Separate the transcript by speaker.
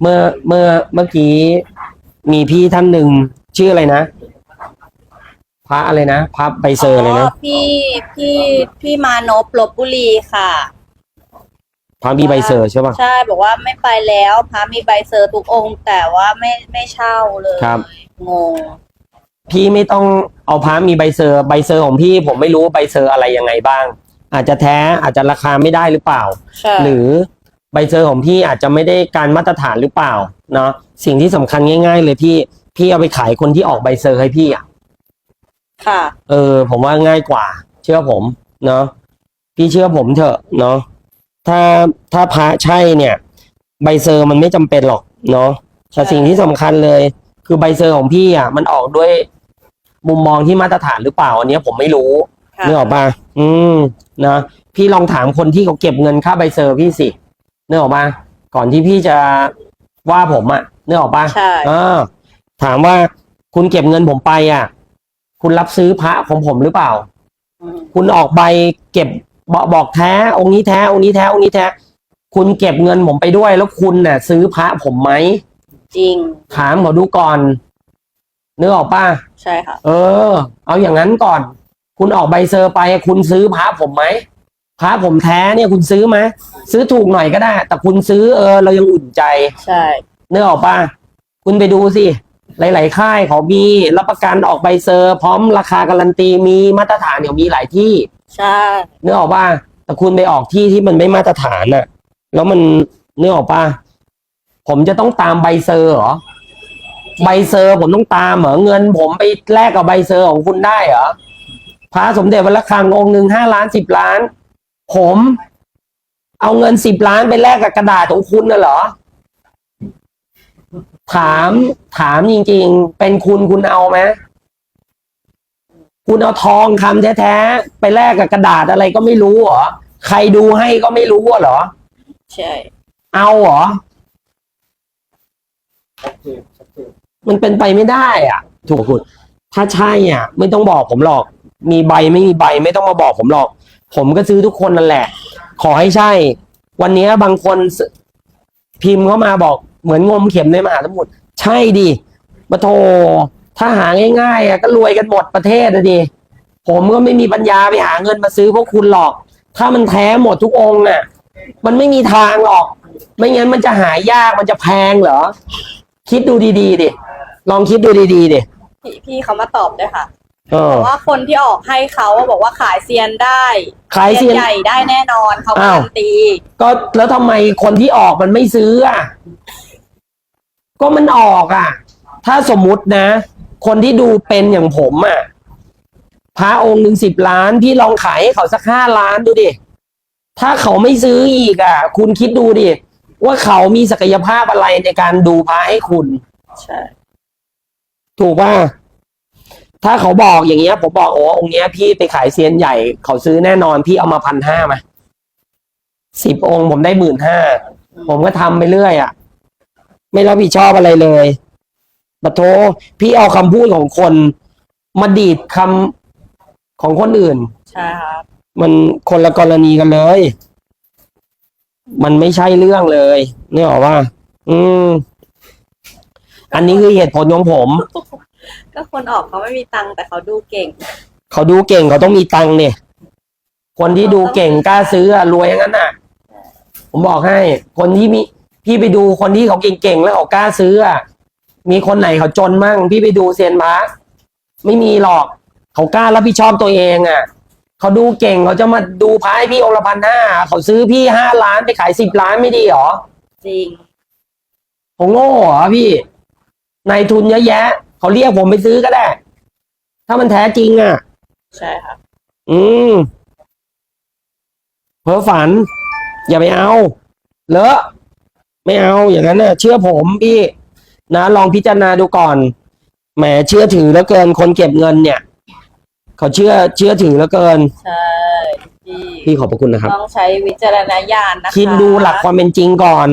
Speaker 1: เมื่อเมื่อเมื่อกี้มีพี่ท่านหนึ่งชื่ออะไรนะพระอะไรนะพระใบเซอร์เลยนะ
Speaker 2: พี่พี่พี่มานพลบบุรีค่ะ
Speaker 1: พระมีใบเซอร์ใช่ป่ะ
Speaker 2: ใช่บอกว่าไม่ไปแล้วพระมีใบเซอร์ทุกองค์ แต่ว่าไม่ไม่เช่าเลย
Speaker 1: ครับ
Speaker 2: งง
Speaker 1: พี่ไม่ต้องเอาพระมีใบเซอร์ใบเซอร์ของพี่ผมไม่รู้ว่าใบเซอร์อะไรยังไงบ้าง อาจจะแท้อาจจะราคาไม่ได้หรือเปล่า
Speaker 2: ใช่
Speaker 1: หรือ ใบเซอร์ของพี่อาจจะไม่ได้การมาตรฐานหรือเปล่าเนาะสิ่งที่สำคัญง่าย ๆ เลยพี่พี่เอาไปขายคนที่ออกใบเซอร์ให้พี่อะ
Speaker 2: ค่ะ
Speaker 1: เออ ผมว่าง่ายกว่า เชื่อผม เนาะพี่เชื่อผมเถอะเนาะถ้าถ้าพระใช่เนี่ย ใบเซอร์มันไม่จำเป็นหรอกเนาะแต่
Speaker 2: ใช่
Speaker 1: สิ่งที่สำคัญเลย คือใบเซอร์ของพี่อะ มันออกด้วยมุมมองที่มาตรฐานหรือเปล่า อันเนี้ยผมไม่รู้
Speaker 2: ค่ะ
Speaker 1: นึกออกปะอืมนะพี่ลองถามคนที่เขาเก็บเงินค่าใบเซอร์พี่สิ นึกออกปะก่อนที่พี่จะว่าผมอะนึกออกปะ
Speaker 2: ใช่
Speaker 1: อ่าถามว่าคุณเก็บเงินผมไปอะคุณรับซื้อพระของผมหรือเปล่า
Speaker 2: อืม
Speaker 1: คุณออกใบเก็บบอกบอกแท้ องค์นี้แท้ องค์นี้แท้ องค์นี้แท้ คุณเก็บเงินผมไปด้วย แล้วคุณน่ะ ซื้อพระผมไหม
Speaker 2: จริง
Speaker 1: ถามเขาดูก่อนนึกออกปะ
Speaker 2: ใช่ค่ะ
Speaker 1: เออ เอาอย่างนั้นก่อน คุณออกใบเซอร์ไปคุณซื้อพระผมไหม พระผมแท้เนี่ยคุณซื้อไหมซื้อถูกหน่อยก็ได้ แต่คุณซื้อเออเรายังอุ่นใจ
Speaker 2: ใช่
Speaker 1: เนื้อออกป่ะคุณไปดูสิ หลาย ๆ ค่ายเขามีรับประกันออกใบเซอร์ พร้อมราคาการันตีมีมาตรฐานเนี่ยมีหลายที่
Speaker 2: ใช่
Speaker 1: เนื้อออกป่ะแต่คุณไปออกที่ที่มันไม่มาตรฐานน่ะ แล้วมันเนื้อออกป่ะผมจะต้องตามใบเซอร์เหรอใบเซอร์ผมต้องตามเหรอเงิน ผมไปแลกกับใบเซอร์ของคุณได้เหรอพระสมเด็จวัดระฆังองค์หนึ่งห้าล้านสิบล้าน ผมเอาเงินสิบล้านไปแลกกับกระดาษของคุณน่ะเหรอ ถามถามจริง ๆ เป็นคุณคุณเอาไหมคุณเอาทองคำแท้ๆไปแลกกับกระดาษอะไรก็ไม่รู้เหรอใครดูให้ก็ไม่รู้อะเหรอ
Speaker 2: ใช่
Speaker 1: เอาเหรอมันเป็นไปไม่ได้อะ ถูกคุณถ้าใช่อะ ไม่ต้องบอกผมหรอก มีใบไม่มีใบ ไม่ต้องมาบอกผมหรอก ผมก็ซื้อทุกคนนั่นแหละ ขอให้ใช่ วันนี้บางคนพิมพ์เข้ามาบอกเหมือนงมเข็มในมหาสมุทรใช่ดิมาโทถ้าหาง่ายๆอะก็รวยกันหมดประเทศนะดิผมก็ไม่มีปัญญาไปหาเงินมาซื้อพวกคุณหรอก ถ้ามันแท้หมดทุกองค์น่ะ มันไม่มีทางหรอก ไม่งั้นมันจะหายากมันจะแพงเหรอ คิดดูดีๆดิลองคิดดูดีๆดิ
Speaker 2: พี่เขามาตอบด้วยค่ะ
Speaker 1: เออ
Speaker 2: บอกว่าคนที่ออกให้เขาอะบอกว่าขายเซียนได้
Speaker 1: ขายเซียน
Speaker 2: ใหญ่ได้แน่นอนเขา
Speaker 1: อ้า
Speaker 2: กาวรันตี
Speaker 1: ก็แล้วทำไมคนที่ออกมันไม่ซื้ออะก็มันออกอะ ถ้าสมมุตินะ คนที่ดูเป็นอย่างผมอะพระองค์หนึ่งสิบล้านพี่ลองขายให้เขาสักห้าล้านดูดิถ้าเขาไม่ซื้ออีกอะ คุณคิดดูดิว่าเขามีศักยภาพอะไรในการดูพระให้คุณ
Speaker 2: ใช่
Speaker 1: ถูกป่ะ ถ้าเขาบอกอย่างเงี้ย ผมบอกโอ้องค์เนี้ยพี่ไปขายเซียนใหญ่ เขาซื้อแน่นอนพี่เอามาพันห้ามาสิบองค์ผมได้หมื่นห้าผมก็ทำไปเรื่อยอะ่ะ ไม่รับผิดชอบอะไรเลยปะโทพี่เอาคำพูดของคน มาดีดคำของคนอื่น
Speaker 2: ใช่ครับ
Speaker 1: มันคนละกรณีกันเลย มันไม่ใช่เรื่องเลยนี่หรอกว่า อืม อันนี้คือเหตุผลของผม
Speaker 2: ก็คนออกเขาไม่มีตังค์แต่เขาดูเก่ง
Speaker 1: เขาดูเก่งเขาต้องมีตังค์เนี่ย คนที่ดูเก่งกล้าซื้ออะรวยอย่างนั้นน่ะ ผมบอกให้ คนที่มีพี่ไปดูคนที่เขาเก่งๆแล้วเขากล้าซื้ออะมีคนไหนเขาจนมั่ง พี่ไปดูเซียนพระไม่มีหรอก เขากล้ารับผิดชอบตัวเองอะเขาดูเก่งเขาจะมาดูพระให้พี่องค์ละพันห้าเขาซื้อพี่ห้าล้านไปขายสิบล้านไม่ดีหรอ
Speaker 2: จริง
Speaker 1: ผมโง่เหรอพี่นายทุนเยอะแยะ เขาเรียกผมไปซื้อก็ได้ ถ้ามันแท้จริงอะ
Speaker 2: ใช่ครับ
Speaker 1: อืมเพ้อฝัน อย่าไปเอา เลอะ ไม่เอาอย่างนั้นน่ะ เชื่อผมพี่นะลองพิจารณาดูก่อน แหมเชื่อถือแล้วเกินคนเก็บเงินเนี่ย เขาเชื่อเชื่อถือแล้วเกิน
Speaker 2: ใช่พี่
Speaker 1: พี่ขอบพระคุณนะครับ
Speaker 2: ต้องใช้วิจารณญาณนะคะ
Speaker 1: คิดดูหลักความเป็นจริงก่อน